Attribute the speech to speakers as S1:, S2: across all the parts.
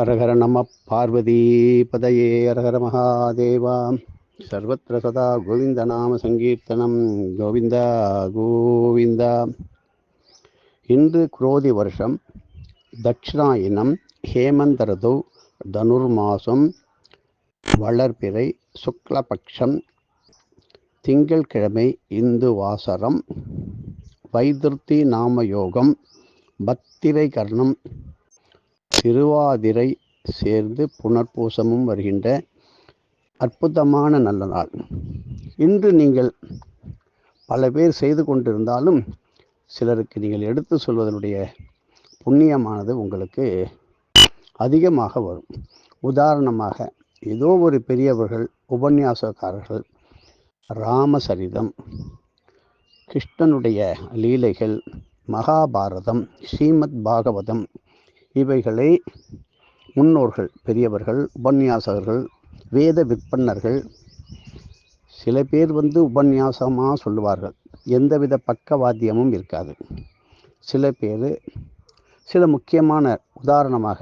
S1: ஹரஹர நம பார்வதி பதையே ஹரஹர மகாதேவா. சர்வத்திர சதா கோவிந்த நாம சங்கீர்த்தனம். கோவிந்தா கோவிந்தா. இன்று குரோதி வருஷம். தட்சிணாயினம் ஹேமந்தரது தனுர்மாசம் வளர்பிறை சுக்லபக்ஷம் திங்கள்கிழமை இந்து வாசரம் வைத்திருத்தி நாமயோகம் பத்திரை கர்ணம் திருவாதிரை சேர்ந்து புனர்பூசமும் வருகின்ற அற்புதமான நல்ல நாள். இன்று நீங்கள் பல பேர் செய்து கொண்டிருந்தாலும் சிலருக்கு நீங்கள் எடுத்து சொல்வதனுடைய புண்ணியமானது உங்களுக்கு அதிகமாக வரும். உதாரணமாக ஏதோ ஒரு பெரியவர்கள் உபன்யாசக்காரர்கள் ராமசரிதம் கிருஷ்ணனுடைய லீலைகள் மகாபாரதம் ஸ்ரீமத் பாகவதம் இவைகளை முன்னோர்கள் பெரியவர்கள் உபன்யாசகர்கள் வேத விற்பன்னர்கள் சில பேர் வந்து உபன்யாசமாக சொல்லுவார்கள். எந்தவித பக்கவாத்தியமும் இருக்காது. சில பேர் சில முக்கியமான உதாரணமாக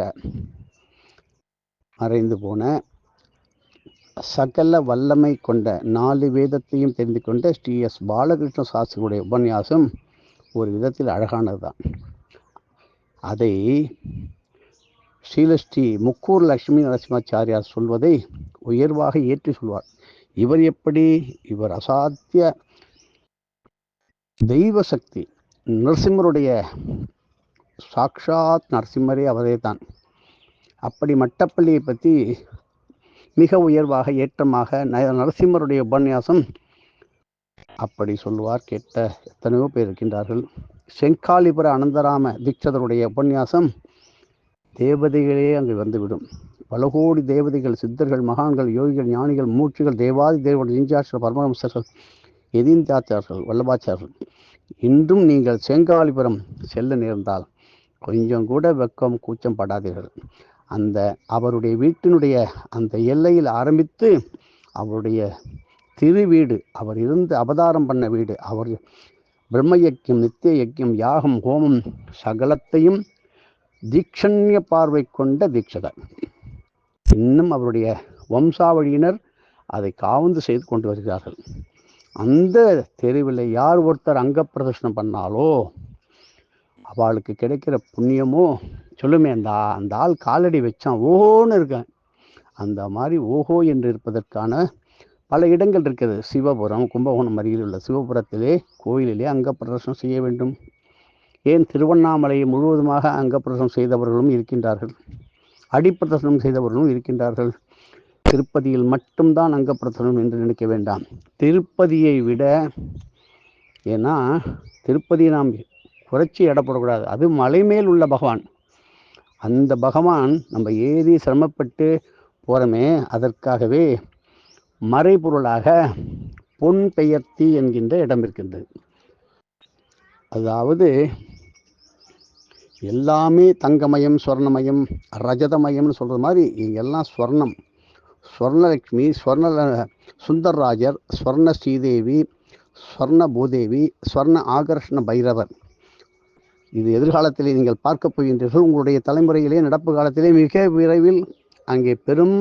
S1: மறைந்து போன சகல வல்லமை கொண்ட நாலு வேதத்தையும் தெரிந்து கொண்ட ஸ்ரீ எஸ். பாலகிருஷ்ண சாஸ்திரியுடைய உபன்யாசம் ஒரு விதத்தில் அழகானது தான் அதை ஸ்ரீலஸ்ரீ முக்கூர் லட்சுமி நரசிம்மாச்சாரியார் சொல்வதை உயர்வாக ஏற்றி சொல்வார். இவர் எப்படி? இவர் அசாத்திய தெய்வ சக்தி நரசிம்மருடைய சாக்ஷாத் நரசிம்மரே அவரே தான். அப்படி மட்டப்பள்ளியை பற்றி மிக உயர்வாக ஏற்றமாக நரசிம்மருடைய உபன்யாசம் அப்படி சொல்வார் கேட்ட எத்தனையோ பேர் இருக்கின்றார்கள். செங்காலிபுர அனந்தராம தீட்சதருடைய உபன்யாசம் தேவதைகளே அங்கு வந்துவிடும். பல கோடி தேவதைகள் சித்தர்கள் மகான்கள் யோகிகள் ஞானிகள் மூச்சுகள் தேவாதி தேவர்கள் நெஞ்சாட்சிகள் பரமஹம்சர்கள் எதிந்தாச்சார்கள் வல்லபாச்சார்கள் இன்றும் நீங்கள் செங்காலிபுரம் செல்ல நேர்ந்தால் கொஞ்சம் கூட வெக்கம் கூச்சம் படாதீர்கள். அந்த அவருடைய வீட்டினுடைய அந்த எல்லையில் ஆரம்பித்து அவருடைய திரு வீடு அவர் இருந்து அவதாரம் பண்ண வீடு அவர் பிரம்ம யக்கியம் நித்திய யக்கியம் யாகம் ஹோமம் சகலத்தையும் தீக்ஷண்ய பார்வை கொண்ட தீட்சகர். இன்னும் அவருடைய வம்சாவழியினர் அதை காவந்து செய்து கொண்டு வருகிறார்கள். அந்த தெருவில் யார் ஒருத்தர் அங்க பிரதர்ஷனம் பண்ணாலோ அவளுக்கு கிடைக்கிற புண்ணியமோ சொல்லுமே அந்த அந்த ஆள் காலடி வச்சான் ஓஹோன்னு இருக்கேன். அந்த மாதிரி ஓஹோ என்று இருப்பதற்கான பல இடங்கள் இருக்கிறது சிவபுரம் கும்பகோணம் அருகில் உள்ள சிவபுரத்திலே கோயிலிலே அங்கப்பிரதர்சனம் செய்ய வேண்டும். ஏன் திருவண்ணாமலையை முழுவதுமாக அங்கப்பிரதர்சனம் செய்தவர்களும் இருக்கின்றார்கள். அடிப்பிரதர்சனம் செய்தவர்களும் இருக்கின்றார்கள். திருப்பதியில் மட்டும்தான் அங்கப்பிரதர்சனம் என்று நினைக்க வேண்டாம். திருப்பதியை விட ஏன்னா திருப்பதியை நாம் குறைச்சி இடப்படக்கூடாது அது மலை மேல் உள்ள பகவான். அந்த பகவான் நம்ம ஏறி சிரமப்பட்டு போகிறோமே அதற்காகவே மறைபொருளாக பொன் பெயர்த்தி என்கின்ற இடம் இருக்கின்றது. அதாவது எல்லாமே தங்கமயம் ஸ்வர்ணமயம் ரஜதமயம்னு சொல்கிற மாதிரி இங்கெல்லாம் ஸ்வர்ணம் ஸ்வர்ணலக்ஷ்மி ஸ்வர்ண சுந்தர்ராஜர் ஸ்வர்ண ஸ்ரீதேவி ஸ்வர்ண பூதேவி ஸ்வர்ண ஆகர்ஷ்ண பைரவர். இது எதிர்காலத்திலே நீங்கள் பார்க்க போகின்றீர்கள். உங்களுடைய தலைமுறையிலே நடப்பு காலத்திலே மிக விரைவில் அங்கே பெரும்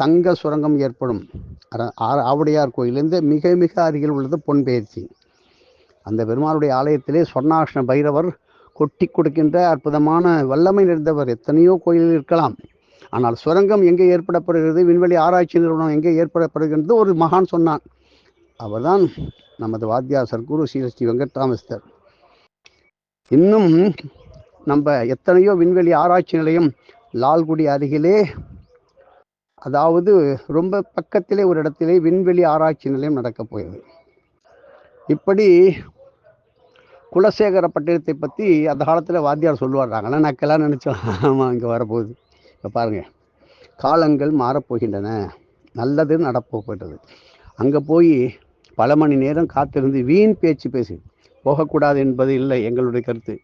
S1: தங்க சுரங்கம் ஏற்படும். ஆவுடையார் கோயிலிருந்து மிக மிக அருகில் உள்ளது பொன்பெயர்ச்சி அந்த பெருமாளுடைய ஆலயத்திலே சொர்ணாஷ்ண பைரவர் கொட்டி கொடுக்கின்ற அற்புதமான வல்லமை நிறைந்தவர் எத்தனையோ கோயிலில் இருக்கலாம். ஆனால் சுரங்கம் எங்கே ஏற்படப்படுகிறது விண்வெளி ஆராய்ச்சி நிறுவனம் எங்கே ஏற்படப்படுகிறது ஒரு மகான் சொன்னான். அவர்தான் நமது வாத்தியா சர்க்குரு ஸ்ரீ வெங்கட்ராமஸ்தர். இன்னும் நம்ம எத்தனையோ விண்வெளி ஆராய்ச்சி நிலையம் லால்குடி அருகிலே அதாவது ரொம்ப பக்கத்திலே ஒரு இடத்திலே விண்வெளி ஆராய்ச்சி நிலையம் நடக்கப் போகிறது. இப்படி குலசேகர பட்டினத்தை பற்றி அந்த காலத்தில் வாத்தியார் சொல்லுவார். நாங்களாம் நக்கெல்லாம் நினச்சோம். ஆமாம் இங்கே வரப்போகுது. இப்போ பாருங்கள் காலங்கள் மாறப்போகின்றன. நல்லது நடப்போகின்றது அங்கே போய் பல மணி நேரம் காத்திருந்து வீண் பேச்சு பேசி போகக்கூடாது என்பது இல்லை எங்களுடைய கருத்து.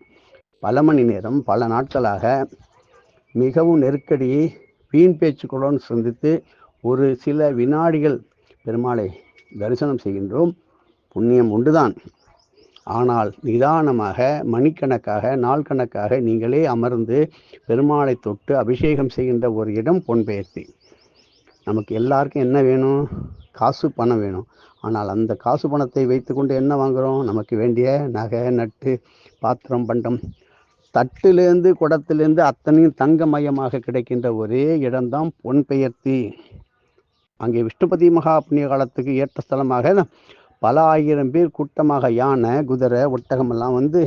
S1: பல மணி நேரம் பல நாட்களாக மிகவும் நெருக்கடி வீண் பேச்சுக்களுடன் சந்தித்து ஒரு சில வினாடிகள் பெருமாளை தரிசனம் செய்கின்றோம். புண்ணியம் உண்டுதான். ஆனால் நிதானமாக மணிக்கணக்காக நாள் கணக்காக நீங்களே அமர்ந்து பெருமாளை தொட்டு அபிஷேகம் செய்கின்ற ஒரு இடம் பொன்பெயர்த்தி. நமக்கு எல்லாருக்கும் என்ன வேணும்? காசு பணம் வேணும். ஆனால் அந்த காசு பணத்தை வைத்துக்கொண்டு என்ன வாங்குகிறோம் நமக்கு வேண்டிய நகை நட்டு பாத்திரம் பண்டம் தட்டிலேருந்து குடத்திலேருந்து அத்தனையும் தங்கமயமாக கிடைக்கின்ற ஒரே இடம்தான் பொன்பெயர்த்தி அங்கே விஷ்ணுபதி மகா புண்ணிய காலத்துக்கு ஏற்ற ஸ்தலமாக பல ஆயிரம் பேர் கூட்டமாக யானை குதிரை ஒட்டகமெல்லாம் வந்து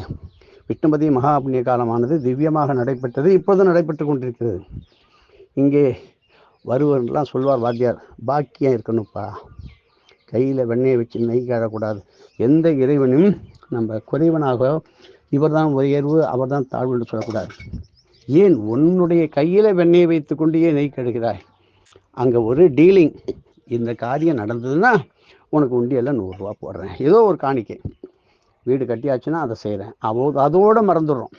S1: விஷ்ணுபதி மகா புண்ணிய காலமானது திவ்யமாக நடைபெற்றது இப்போதும் நடைபெற்று கொண்டிருக்கிறது. இங்கே வருவர்லாம் சொல்வார் வாத்தியார் பாக்கியம் இருக்கணும்ப்பா. கையில் வெண்ணெயை வச்சு நெய் காடக்கூடாது எந்த இறைவனும் நம்ம குறைவனாக இவர் தான் உயர்வு அவர் தான் தாழ்வு என்று சொல்லக்கூடாது. ஏன் உன்னுடைய கையில் வெண்ணெயை வைத்து கொண்டே நெய் கழுகிறாய்? அங்கே ஒரு டீலிங். இந்த காரியம் நடந்ததுன்னா உனக்கு உண்டியெல்லாம் நூறுரூவா போடுறேன். ஏதோ ஒரு காணிக்கை. வீடு கட்டியாச்சுன்னா அதை செய்கிறேன் அவ அதோடு மறந்துடுறோம்.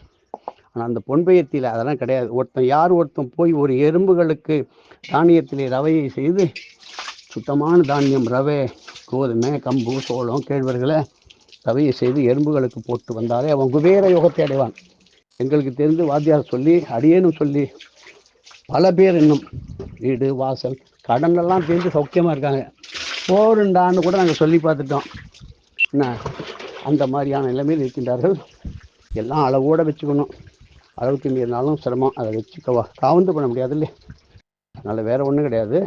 S1: ஆனால் அந்த பொன்பயத்தில் அதெல்லாம் கிடையாது. ஒருத்தன் யார் ஒருத்தன் போய் ஒரு எறும்புகளுக்கு தானியத்திலே ரவையை செய்து சுத்தமான தானியம் ரவை கோதுமை கம்பு சோளம் கேழ்வர்களை சபையை செய்து எறும்புகளுக்கு போட்டு வந்தாலே அவன் குபேர யோகத்தை அடைவான். எங்களுக்கு தெரிந்து வாத்தியார் சொல்லி அடியேனும் சொல்லி பல பேர் இன்னும் வீடு வாசல் கடனெல்லாம் தெரிஞ்சு சௌக்கியமாக இருக்காங்க. போருண்டான்னு கூட நாங்கள் சொல்லி பார்த்துட்டோம். என்ன? அந்த மாதிரியான நிலைமையில் இருக்கின்றார்கள். எல்லாம் அளவோடு வச்சுக்கணும். அளவுக்கு மீறினாலும் சிரமம். அதை வச்சுக்கவா? காவந்து பண்ண முடியாது இல்லையா அதனால் வேறு ஒன்றும் கிடையாது.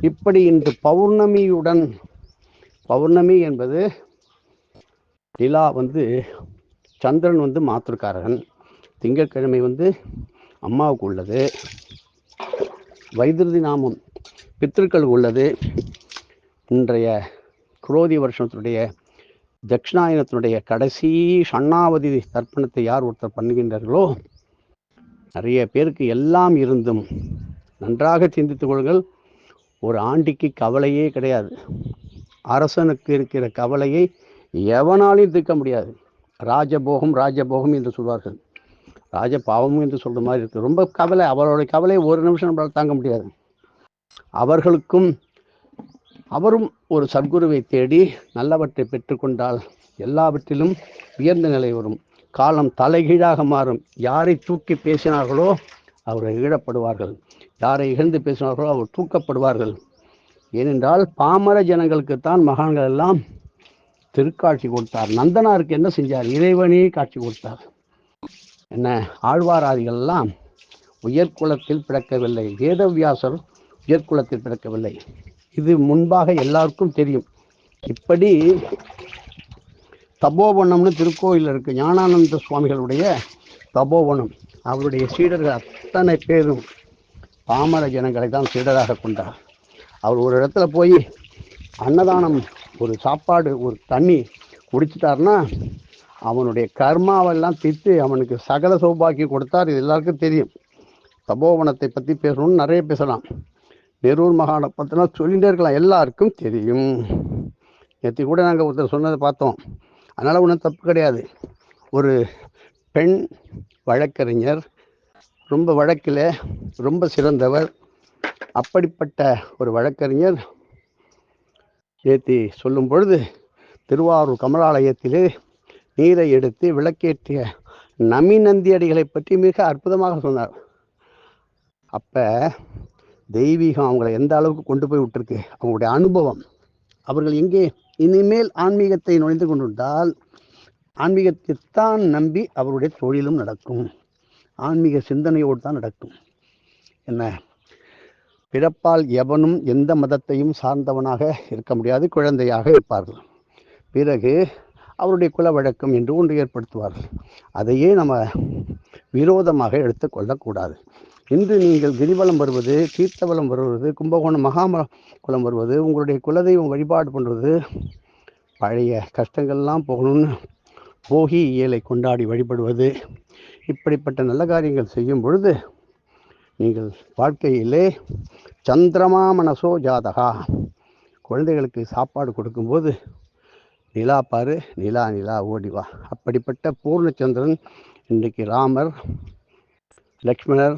S1: இப்படி இன்று பௌர்ணமியுடன் பௌர்ணமி என்பது நிலா வந்து சந்திரன் வந்து மாத்திருக்காரகன். திங்கட்கிழமை வந்து அம்மாவுக்கு உள்ளது. வைத்திருதி நாமம் பித்திருக்கள் உள்ளது. இன்றைய குரோதி வருஷத்தினுடைய தட்சிணாயனத்தினுடைய கடைசி ஷண்ணாவதி தர்ப்பணத்தை யார் ஒருத்தர் பண்ணுகின்றார்களோ நிறைய பேருக்கு எல்லாம் இருந்தும் நன்றாக சிந்தித்துக் கொள்கள் ஒரு ஆண்டிக்கு கவலையே கிடையாது. அரசனுக்கு இருக்கிற கவலையை எவனாலையும் தீர்க்க முடியாது. ராஜபோகம் ராஜபோகம் என்று சொல்வார்கள். ராஜ பாவமும் என்று சொல்கிற மாதிரி இருக்குது ரொம்ப கவலை. அவருடைய கவலை ஒரு நிமிஷம் நம்மளால் தாங்க முடியாது. அவர்களுக்கும் அவரும் ஒரு சத்குருவை தேடி நல்லவற்றை பெற்றுக்கொண்டால் எல்லாவற்றிலும் உயர்ந்த நிலை வரும். காலம் தலைகீழாக மாறும். யாரை தூக்கி பேசினார்களோ அவர்கள் ஈழப்படுவார்கள். யாரை இகழ்ந்து பேசினார்களோ அவர் தூக்கப்படுவார்கள். ஏனென்றால் பாமர ஜனங்களுக்குத்தான் மகான்கள் எல்லாம் திருக்காட்சி கொடுத்தார். நந்தனாருக்கு என்ன செஞ்சார்? இறைவனே காட்சி கொடுத்தார். என்ன? ஆழ்வாராதிகள் எல்லாம் உயர்குலத்தில் பிறக்கவில்லை. வேதவியாசர் உயர்குலத்தில் பிறக்கவில்லை. இது முன்பாக எல்லாருக்கும் தெரியும். இப்படி தபோவனம்னு திருக்கோயில் இருக்கு. ஞானானந்த சுவாமிகளுடைய தபோவனம். அவருடைய சீடர்கள் அத்தனை பேரும் பாமர ஜனங்களை தான் சீடராக கொண்டார். அவர் ஒரு இடத்துல போய் அன்னதானம் ஒரு சாப்பாடு ஒரு தண்ணி குடிச்சிட்டாருன்னா அவனுடைய கர்மாவெல்லாம் தீர்த்து அவனுக்கு சகல சௌபாக்கியம் கொடுத்தார். இது எல்லாருக்கும் தெரியும். தபோவனத்தை பற்றி பேசணும்னு நிறைய பேசலாம். நெரூர் மகானை பற்றினா சொல்லிகிட்டே இருக்கலாம். எல்லாருக்கும் தெரியும். நேற்று கூட நாங்கள் ஒருத்தர் சொன்னதை பார்த்தோம். அதனால் ஒன்றும் தப்பு கிடையாது. ஒரு பெண் வழக்கறிஞர் ரொம்ப வழக்கில் ரொம்ப சிறந்தவர் அப்படிப்பட்ட ஒரு வழக்கறிஞர் ஏற்றி சொல்லும் பொழுது திருவாரூர் கமலாலயத்திலே நீரை எடுத்து விளக்கேற்றிய நமிநந்தியடிகளை பற்றி மிக அற்புதமாக சொன்னார். அப்போ தெய்வீகம் அவங்களை எந்த அளவுக்கு கொண்டு போய் விட்டுருக்கு? அவங்களுடைய அனுபவம். அவர்கள் எங்கே? இனிமேல் ஆன்மீகத்தை நுழைந்து கொண்டுவிட்டால் ஆன்மீகத்தைத்தான் நம்பி அவருடைய தொழிலும் நடக்கும். ஆன்மீக சிந்தனையோடு தான் நடக்கும். என்ன? பிறப்பால் எவனும் எந்த மதத்தையும் சார்ந்தவனாக இருக்க முடியாது குழந்தையாக இருப்பார்கள். பிறகு அவருடைய குல வழக்கம் என்று ஒன்று ஏற்படுத்துவார்கள். அதையே நம்ம விரோதமாக எடுத்துக்கொள்ளக்கூடாது இன்று நீங்கள் கிரிவலம் வருவது தீர்த்தவலம் வருவது கும்பகோணம் மகாம குலம் வருவது உங்களுடைய குலதெய்வம் வழிபாடு பண்ணுறது பழைய கஷ்டங்கள்லாம் போகணும்னு போகி இயலை கொண்டாடி வழிபடுவது இப்படிப்பட்ட நல்ல காரியங்கள் செய்யும் பொழுது நீங்கள் வாழ்க்கையிலே சந்திரமா மனசோ ஜாதகா. குழந்தைகளுக்கு சாப்பாடு கொடுக்கும்போது நிலா பாரு நிலா நிலா ஓடி வா. அப்படிப்பட்ட பூர்ணச்சந்திரன் இன்றைக்கு ராமர் லக்ஷ்மணர்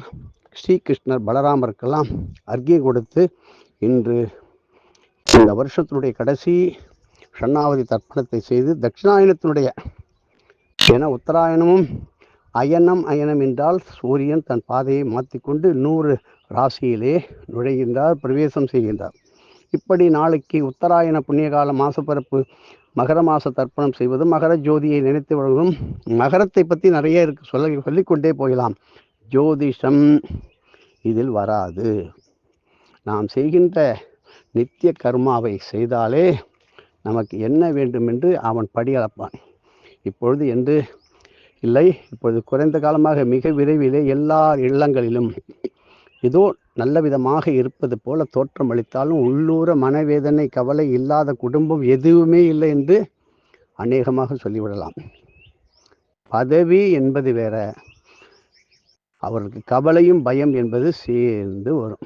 S1: ஸ்ரீகிருஷ்ணர் பலராமருக்கெல்லாம் அர்க்கியம் கொடுத்து இன்று இந்த வருஷத்தினுடைய கடைசி ஷண்ணாவதி தர்ப்பணத்தை செய்து தட்சிணாயனத்தினுடைய என உத்தராயணமும் அயனம் அயனம் என்றால் சூரியன் தன் பாதையை மாற்றிக்கொண்டு நூறு ராசியிலே நுழைகின்றார் பிரவேசம் செய்கின்றார். இப்படி நாளைக்கு உத்தராயண புண்ணியகால மாசப்பரப்பு மகர மாச தர்ப்பணம் செய்வது மகர ஜோதியை நினைத்து வழங்கும் மகரத்தை பற்றி நிறைய இருக்கு சொல்ல சொல்லிக்கொண்டே போகலாம். ஜோதிஷம் இதில் வராது. நாம் செய்கின்ற நித்திய கர்மாவை செய்தாலே நமக்கு என்ன வேண்டும் என்று அவன் படி அளப்பான். இப்பொழுது என்று இல்லை இப்பொழுது குறைந்த காலமாக மிக விரைவிலே எல்லா இல்லங்களிலும் ஏதோ நல்ல விதமாக இருப்பது போல தோற்றம் அளித்தாலும் உள்ளூர மனவேதனை கவலை இல்லாத குடும்பம் எதுவுமே இல்லை என்று அநேகமாக சொல்லிவிடலாம். பதவி என்பது வேற. அவருக்கு கவலையும் பயம் என்பது சேர்ந்து வரும்.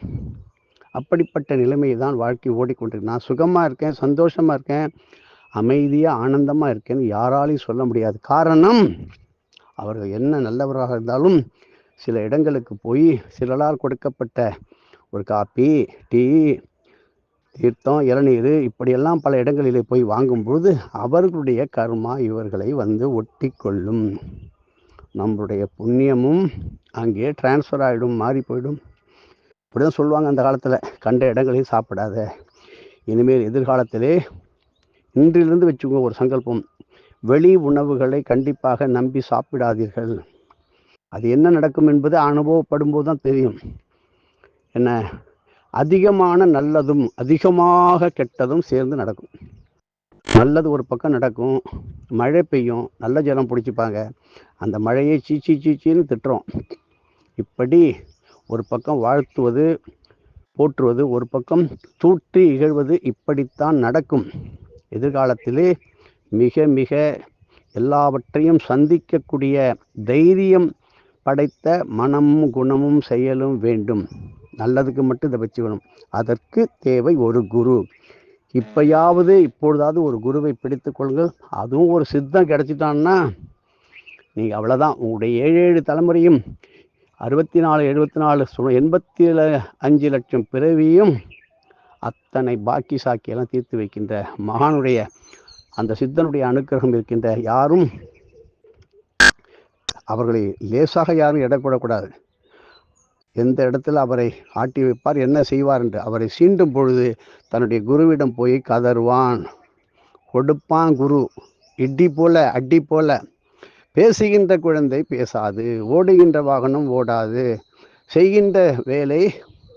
S1: அப்படிப்பட்ட நிலைமையை தான் வாழ்க்கை ஓடிக்கொண்டிருக்கு. நான் சுகமாக இருக்கேன் சந்தோஷமாக இருக்கேன் அமைதியாக ஆனந்தமாக இருக்கேன்னு யாராலையும் சொல்ல முடியாது. காரணம் அவர்கள் என்ன நல்லவராக இருந்தாலும் சில இடங்களுக்கு போய் சிலரால் கொடுக்கப்பட்ட ஒரு காப்பி டீ தீர்த்தம் இளநீர் இப்படியெல்லாம் பல இடங்களிலே போய் வாங்கும்பொழுது அவர்களுடைய கர்மா இவர்களை வந்து ஒட்டி கொள்ளும் நம்மளுடைய புண்ணியமும் அங்கே டிரான்ஸ்ஃபர் ஆகிடும் மாறி போயிடும். இப்படிதான் சொல்லுவாங்க அந்த காலத்தில் கண்ட இடங்களையும் சாப்பிடாத. இனிமேல் எதிர்காலத்திலே இன்றிலிருந்து வச்சுக்கோங்க ஒரு சங்கல்பம். வெளி உணவுகளை கண்டிப்பாக நம்பி சாப்பிடாதீர்கள். அது என்ன நடக்கும் என்பது அனுபவப்படும் போது தான் தெரியும். என்ன? அதிகமான நல்லதும் அதிகமாக கெட்டதும் சேர்ந்து நடக்கும். நல்லது ஒரு பக்கம் நடக்கும் மழை பெய்யும் நல்ல ஜலம் பிடிச்சிப்பாங்க. அந்த மழையை சீச்சி சீச்சின்னு திட்டுறோம். இப்படி ஒரு பக்கம் வாழ்த்துவது போற்றுவது ஒரு பக்கம் தூற்றி இகழ்வது இப்படித்தான் நடக்கும். எதிர்காலத்திலே மிக மிக எல்லாவற்றையும் சந்திக்கக்கூடிய தைரியம் படைத்த மனமும் குணமும் செயலும் வேண்டும். நல்லதுக்கு மட்டும் இதை வச்சுக்கணும். அதற்கு தேவை ஒரு குரு. இப்பயாவது இப்பொழுதாவது ஒரு குருவை பிடித்து கொள்ளுங்கள். அதுவும் ஒரு சித்தம் கிடைச்சிட்டான்னா நீங்கள் அவ்வளோதான் உங்களுடைய ஏழு ஏழு தலைமுறையும் அறுபத்தி நாலு எழுபத்தி நாலு சு எண்பத்தி அஞ்சு லட்சம் பிறவியும் அத்தனை பாக்கி சாக்கியெல்லாம் தீர்த்து வைக்கின்ற மகானுடைய அந்த சித்தனுடைய அனுக்கிரகம் இருக்கின்ற யாரும் அவர்களை லேசாக யாரும் எடை எந்த இடத்துல அவரை ஆட்டி வைப்பார் என்ன செய்வார் என்று அவரை சீண்டும் பொழுது தன்னுடைய குருவிடம் போய் கதறுவான். கொடுப்பான் குரு. இடி போல அடி போல. பேசுகின்ற குழந்தை பேசாது. ஓடுகின்ற வாகனம் ஓடாது. செய்கின்ற வேலை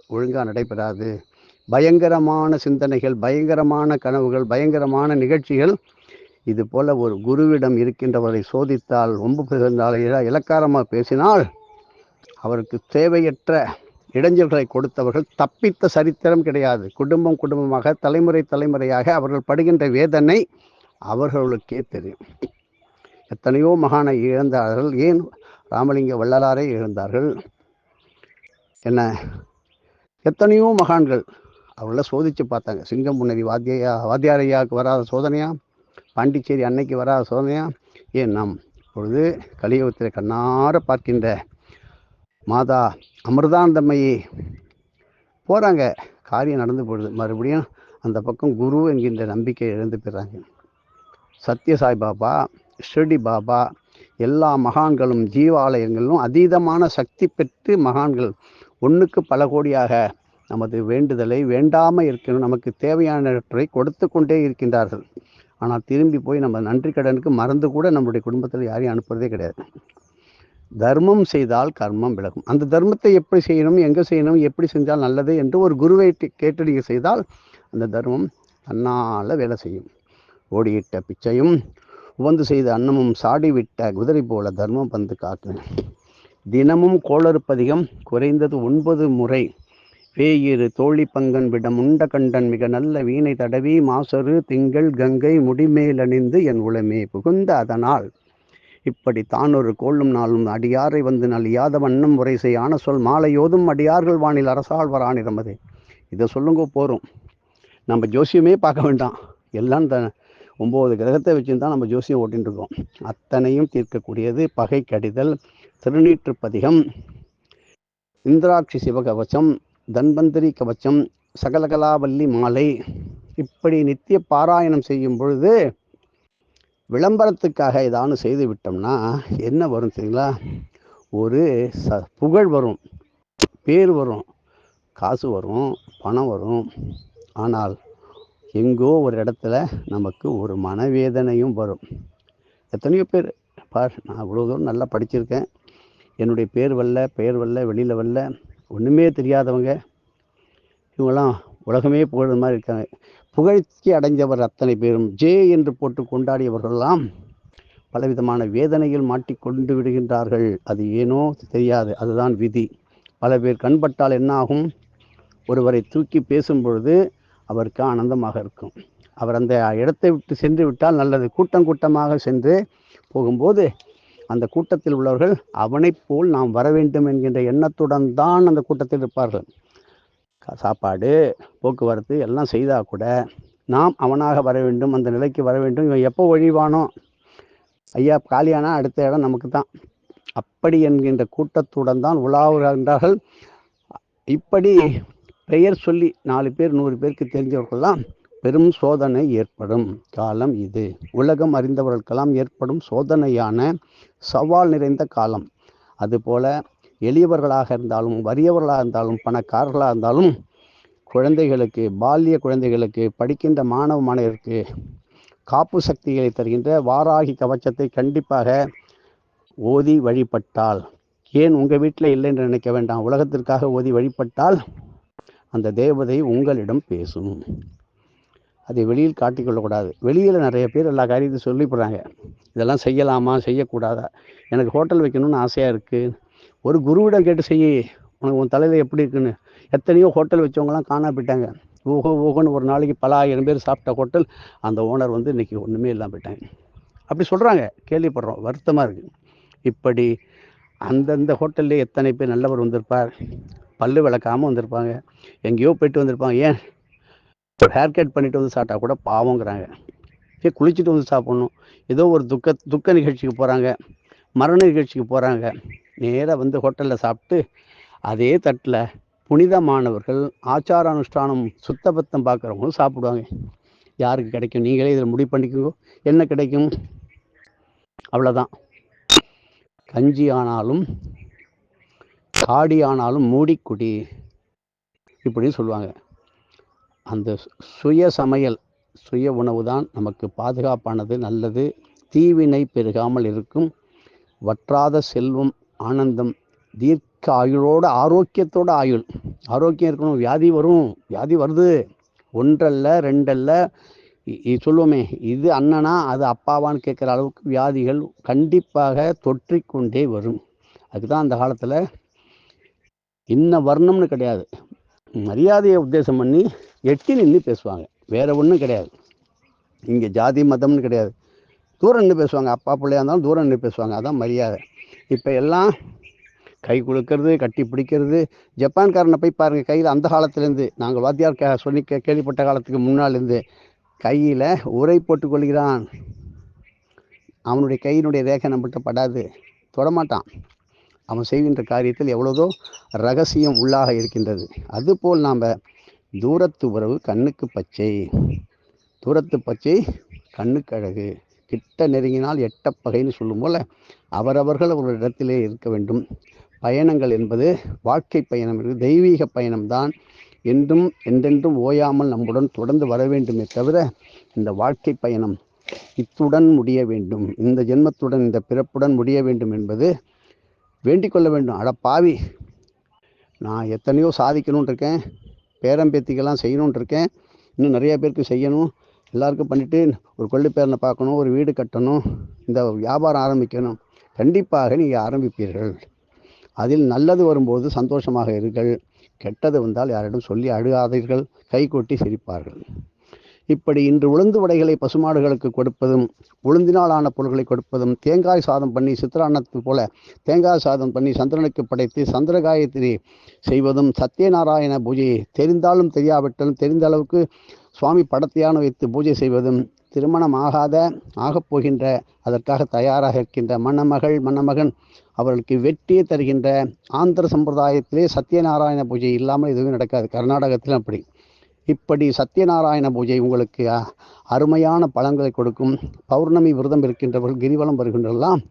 S1: ஒழுங்காக நடைபெறாது. பயங்கரமான சிந்தனைகள் பயங்கரமான கனவுகள் பயங்கரமான நிகழ்ச்சிகள். இது போல ஒரு குருவிடம் இருக்கின்றவரை சோதித்தால் ரொம்ப பிறந்தால் இலக்காரமாக பேசினால் அவருக்கு தேவையற்ற இடைஞ்சல்களை கொடுத்தவர்கள் தப்பித்த சரித்திரம் கிடையாது. குடும்பம் குடும்பமாக தலைமுறை தலைமுறையாக அவர்கள் படுகின்ற வேதனை அவர்களுக்கே தெரியும். எத்தனையோ மகானை இழந்தார்கள். ஏன் ராமலிங்க வள்ளலாரை இழந்தார்கள்? என்ன? எத்தனையோ மகான்கள் அவங்கள சோதித்து பார்த்தாங்க. சிங்கம் முன்னதி வாத்தியா வாத்தியாரையாவுக்கு வராத சோதனையா? பாண்டிச்சேரி அன்னைக்கு வராத சோதனையா? ஏன் நாம் இப்பொழுது கலியுகத்தில் கண்ணார பார்க்கின்ற மாதா அமிர்தானந்தம்மையை போகிறாங்க காரியம் நடந்து போடுது மறுபடியும் அந்த பக்கம் குரு என்கின்ற நம்பிக்கை இழந்து போயிடுறாங்க. சத்ய சாய்பாபா ஷிரடி பாபா எல்லா மகான்களும் ஜீவாலயங்களும் அதீதமான சக்தி பெற்று மகான்கள் ஒன்றுக்கு பல கோடியாக நமது வேண்டுதலை வேண்டாமல் இருக்கணும் நமக்கு தேவையானவற்றை கொடுத்து கொண்டே இருக்கின்றார்கள். ஆனால் திரும்பி போய் நம்ம நன்றி கடனுக்கு மறந்து கூட நம்முடைய குடும்பத்தில் யாரையும் அனுப்புறதே கிடையாது. தர்மம் செய்தால் கர்மம் விலகும். அந்த தர்மத்தை எப்படி செய்யணும் எங்கே செய்யணும் எப்படி செஞ்சால் நல்லது என்று ஒரு குருவை கேட்டு நீங்கள் செய்தால் அந்த தர்மம் தன்னால் வேலை செய்யும். ஓடியிட்ட பிச்சையும் உவந்து செய்த அன்னமும் சாடிவிட்ட குதிரை போல தர்மம் வந்து காக்கும் தினமும் கோளறுப்பதிகம் குறைந்தது ஒன்பது முறை வேயிரு தோழி பங்கன் விடம் உண்ட கண்டன் மிக நல்ல வீணை தடவி மாசரு திங்கள் கங்கை முடிமேலணிந்து என் உளமே புகுந்த அதனால். இப்படி தான் ஒரு கோளும் நாளும் அடியாரை வந்து நலியாத வண்ணம் உரை செய்யான சொல் மாலையோதும் அடியார்கள் வானில் அரசாழ்வர் ஆணிரமது இதை சொல்லுங்க போகிறோம் நம்ம ஜோசியமே பார்க்க வேண்டாம். எல்லாம் த ஒம்பது கிரகத்தை வச்சுருந்தா நம்ம ஜோசியம் ஓட்டின்னு இருக்கோம் அத்தனையும் தீர்க்கக்கூடியது பகை கடிதல் திருநீற்று பதிகம் இந்திராட்சி சிவகவசம் தன்வந்தரி கவச்சம் சகலகலாவல்லி மாலை. இப்படி நித்திய பாராயணம் செய்யும் பொழுது விளம்பரத்துக்காக ஏதாவது செய்து விட்டோம்னா என்ன வரும் தெரியுங்களா? ஒரு ச புகழ் வரும் பேர் வரும் காசு வரும் பணம் வரும். ஆனால் எங்கோ ஒரு இடத்துல நமக்கு ஒரு மனவேதனையும் வரும். எத்தனையோ பேர் பார் நான் இவ்வளோ தூரம் நல்லா படிச்சிருக்கேன். என்னுடைய பேர் வரல பெயர் வரல வெளியில் வரல. ஒன்றுமே தெரியாதவங்க. இவங்கெல்லாம் உலகமே புகழ் மாதிரி இருக்காங்க. புகழ்ச்சி அடைஞ்சவர் அத்தனை பேரும். ஜே என்று போட்டு கொண்டாடியவர்களெல்லாம் பலவிதமான வேதனையில் மாட்டிக்கொண்டு விடுகின்றார்கள். அது ஏனோ தெரியாது. அதுதான் விதி. பல பேர் கண்பட்டால் என்ன ஆகும் ஒருவரை தூக்கி பேசும் பொழுது அவருக்கு ஆனந்தமாக இருக்கும். அவர் அந்த இடத்தை விட்டு சென்று விட்டால் நல்லது. கூட்டம் கூட்டமாக சென்று போகும்போது அந்த கூட்டத்தில் உள்ளவர்கள் அவனைப் போல் நாம் வர வேண்டும் என்கின்ற எண்ணத்துடன் தான் அந்த கூட்டத்தில் இருப்பார்கள். சாப்பாடு போக்குவரத்து எல்லாம் செய்தால் கூட நாம் அவனாக வர வேண்டும் அந்த நிலைக்கு வர வேண்டும். இவன் எப்போ ஒழிவானோ? ஐயா காலியானா அடுத்த இடம் நமக்கு தான். அப்படி என்கின்ற கூட்டத்துடன் தான் உலாவுகின்றார்கள் இப்படி பெயர் சொல்லி நாலு பேர் நூறு பேருக்கு தெரிஞ்சவர்கள்லாம் பெரும் சோதனை ஏற்படும் காலம் இது. உலகம் அறிந்தவர்களுக்கெல்லாம் ஏற்படும் சோதனையான சவால் நிறைந்த காலம். அதுபோல எளியவர்களாக இருந்தாலும் வறியவர்களாக இருந்தாலும் பணக்காரர்களாக இருந்தாலும் குழந்தைகளுக்கு பால்ய குழந்தைகளுக்கு படிக்கின்ற மாணவ மாணவருக்கு காப்பு சக்திகளை தருகின்ற வாராகி கவச்சத்தை கண்டிப்பாக ஓதி வழிபட்டால் ஏன் உங்கள் வீட்டில் இல்லை என்று நினைக்க வேண்டாம் உலகத்திற்காக ஓதி வழிபட்டால் அந்த தேவதை உங்களிடம் பேசும். அதை வெளியில் காட்டிக்கொள்ளக்கூடாது. வெளியில் நிறைய பேர் எல்லா காரியத்தையும் சொல்லிப்படுறாங்க இதெல்லாம் செய்யலாமா? செய்யக்கூடாதா? எனக்கு ஹோட்டல் வைக்கணும்னு ஆசையாக இருக்குது ஒரு குருவிடம் கேட்டு செய்ய உனக்கு உன் தலையில் எப்படி இருக்குன்னு. எத்தனையோ ஹோட்டல் வச்சவங்கலாம் காணா போயிட்டாங்க. ஓஹோ ஓஹோன்னு ஒரு நாளைக்கு பல ஆயிரம் பேர் சாப்பிட்ட ஹோட்டல் அந்த ஓனர் வந்து இன்றைக்கி ஒன்றுமே இல்லாமல் போயிட்டாங்க. அப்படி சொல்கிறாங்க கேள்விப்படுறோம். வருத்தமாக இருக்குது இப்படி அந்தந்த ஹோட்டல்லே எத்தனை பேர் நல்லவர் வந்திருப்பார்? பல்லு விளக்காமல் வந்திருப்பாங்க. எங்கேயோ போயிட்டு வந்திருப்பாங்க. ஏன்? ஒரு ஹேர் கட் பண்ணிட்டு வந்து சாப்பிட்டா கூட பாவங்கிறாங்க. ஏ குளிச்சுட்டு வந்து சாப்பிட்ணும். ஏதோ ஒரு துக்க துக்க நிகழ்ச்சிக்கு போகிறாங்க மரண நிகழ்ச்சிக்கு போகிறாங்க நேராக வந்து ஹோட்டலில் சாப்பிட்டு அதே தட்டில் புனிதமானவர்கள் ஆச்சார அனுஷ்டானம் சுத்தபத்தம் பார்க்குறவங்களும் சாப்பிடுவாங்க. யாருக்கு கிடைக்கும்? நீங்களே இதில் முடிவு பண்ணிக்கோங்க. என்ன கிடைக்கும்? அவ்வளோதான் கஞ்சி ஆனாலும் காடி ஆனாலும் மூடிக்குடி. இப்படின்னு சொல்லுவாங்க. அந்த சுய சமையல் சுய உணவு தான் நமக்கு பாதுகாப்பானது நல்லது. தீவினை பெருகாமல் இருக்கும். வற்றாத செல்வம் ஆனந்தம் தீர்க்க ஆயுளோட ஆரோக்கியத்தோட ஆயுள். ஆரோக்கியம் இருக்கணும் வியாதி வரும் வியாதி வருது. ஒன்றல்ல ரெண்டல்ல சொல்லுவோமே இது அண்ணனா அது அப்பாவான்னு கேட்குற அளவுக்கு வியாதிகள் கண்டிப்பாக தொற்றிக்கொண்டே வரும். அதுதான் அந்த காலத்தில் இன்ன வர்ணம்னு கிடையாது. மரியாதையை உத்தேசம் பண்ணி எட்டி நின்று பேசுவாங்க. வேறு ஒன்றும் கிடையாது. இங்கே ஜாதி மதம்னு கிடையாது. தூரம் நின்று பேசுவாங்க. அப்பா பிள்ளையாக இருந்தாலும் தூரம் நின்று பேசுவாங்க. அதான் மரியாதை. இப்போ எல்லாம் கை கொடுக்கறது கட்டி பிடிக்கிறது. ஜப்பான்காரனை போய் பாருங்கள் கையில் அந்த காலத்துலேருந்து நாங்கள் வாத்தியார் கே சொல்லி கே கேள்விப்பட்ட காலத்துக்கு முன்னாலேருந்து கையில் உரை போட்டுக்கொள்கிறான் அவனுடைய கையினுடைய ரேகை நம்மகிட்ட படாது. தொடமாட்டான். அவன் செய்கின்ற காரியத்தில் எவ்வளோதோ ரகசியம் உள்ளாக இருக்கின்றது. அதுபோல் நாம் தூரத்து உறவு கண்ணுக்கு பச்சை. தூரத்து பச்சை கண்ணுக்கு அழகு. கிட்ட நெருங்கினால் எட்டப்பகைன்னு சொல்லும் போல் அவரவர்கள் ஒரு இடத்திலே இருக்க வேண்டும். பயணங்கள் என்பது வாழ்க்கை பயணம் என்பது தெய்வீக பயணம்தான். என்றும் என்றென்றும் ஓயாமல் நம்முடன் தொடர்ந்து வர வேண்டுமே தவிர இந்த வாழ்க்கை பயணம் இத்துடன் முடிய வேண்டும். இந்த ஜென்மத்துடன் இந்த பிறப்புடன் முடிய வேண்டும் என்பது வேண்டிக் கொள்ள வேண்டும். அட பாவி நான் எத்தனையோ சாதிக்கணும்னு இருக்கேன். பேரம்பேத்திக்கெல்லாம் செய்யணும்னு இருக்கேன் இன்னும் நிறைய பேருக்கு செய்யணும். எல்லாருக்கும் பண்ணிவிட்டு ஒரு கொள்ளு பேரனை பார்க்கணும் ஒரு வீடு கட்டணும் இந்த வியாபாரம் ஆரம்பிக்கணும். கண்டிப்பாக நீங்கள் ஆரம்பிப்பீர்கள். அதில் நல்லது வரும்போது சந்தோஷமாக இருங்கள். கெட்டது வந்தால் யாரிடம் சொல்லி அழுகாதீர்கள். கைகொட்டி சிரிப்பார்கள். இப்படி இன்று உளுந்து வடைகளை பசுமாடுகளுக்கு கொடுப்பதும் உளுந்தினால் ஆன பொருள்களை கொடுப்பதும் தேங்காய் சாதம் பண்ணி சித்திரான்னத்து போல தேங்காய் சாதம் பண்ணி சந்திரனுக்கு படைத்து சந்திர காயத்ரி செய்வதும் சத்யநாராயண பூஜை தெரிந்தாலும் தெரியாவிட்டாலும் தெரிந்த அளவுக்கு சுவாமி படத்தையான வைத்து பூஜை செய்வதும் திருமணம் ஆகாத ஆகப்போகின்ற அதற்காக தயாராக இருக்கின்ற மணமகள் மணமகன் அவர்களுக்கு வெற்றியை தருகின்ற ஆந்திர சம்பிரதாயத்திலே சத்யநாராயண பூஜை இல்லாமல் எதுவும் நடக்காது. கர்நாடகத்திலும் அப்படி. இப்படி சத்யநாராயண பூஜை உங்களுக்கு அ- அருமையான பலன்களை கொடுக்கும். பௌர்ணமி விரதம் இருக்கின்றவர்கள் கிரிவலம் வருகின்றெல்லாம்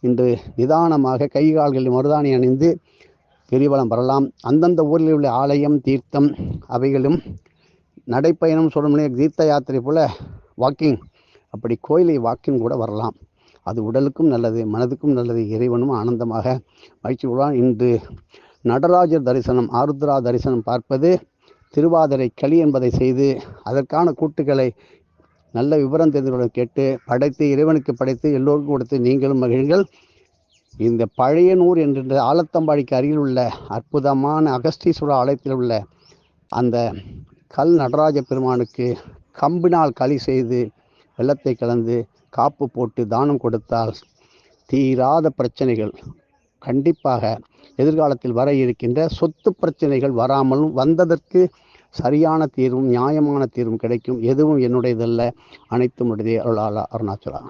S1: இன்று நிதானமாக கை கால்களில் மருதாணி அணிந்து கிரிவலம் வரலாம். அந்தந்த ஊரில் உள்ள ஆலயம் தீர்த்தம் அவைகளும் நடைப்பயணம் சொல்ல தீர்த்த யாத்திரை போல் வாக்கிங் அப்படி கோயிலை வாக்கிங் கூட வரலாம். அது உடலுக்கும் நல்லது மனதுக்கும் நல்லது. இறைவனும் ஆனந்தமாக மகிழ்ச்சி கொள்வான் இன்று நடராஜர் தரிசனம் ஆருத்ரா தரிசனம் பார்ப்பது திருவாதிரை களி என்பதை செய்து அதற்கான கூட்டுகளை நல்ல விவரம் தெரிந்தவர்கள் கேட்டு படைத்து இறைவனுக்கு படைத்து எல்லோருக்கும் கொடுத்து நீங்களும் மகிழுங்கள். இந்த பழையனூர் என்கின்ற ஆலத்தம்பாடிக்கு அருகில் உள்ள அற்புதமான அகஸ்தீஸ்வர ஆலயத்தில் உள்ள அந்த கல் நடராஜ பெருமானுக்கு கம்பினால் களி செய்து வெள்ளத்தை கலந்து காப்பு போட்டு தானம் கொடுத்தால் தீராத பிரச்சனைகள் கண்டிப்பாக எதிர்காலத்தில் வர இருக்கின்ற சொத்து பிரச்சனைகள் வராமலும் வந்ததற்கு சரியான தீர்வும் நியாயமான தீர்வும் கிடைக்கும். எதுவும் என்னுடையதல்ல. அனைத்தும் உடையதே அருளாளா அருணாச்சலா.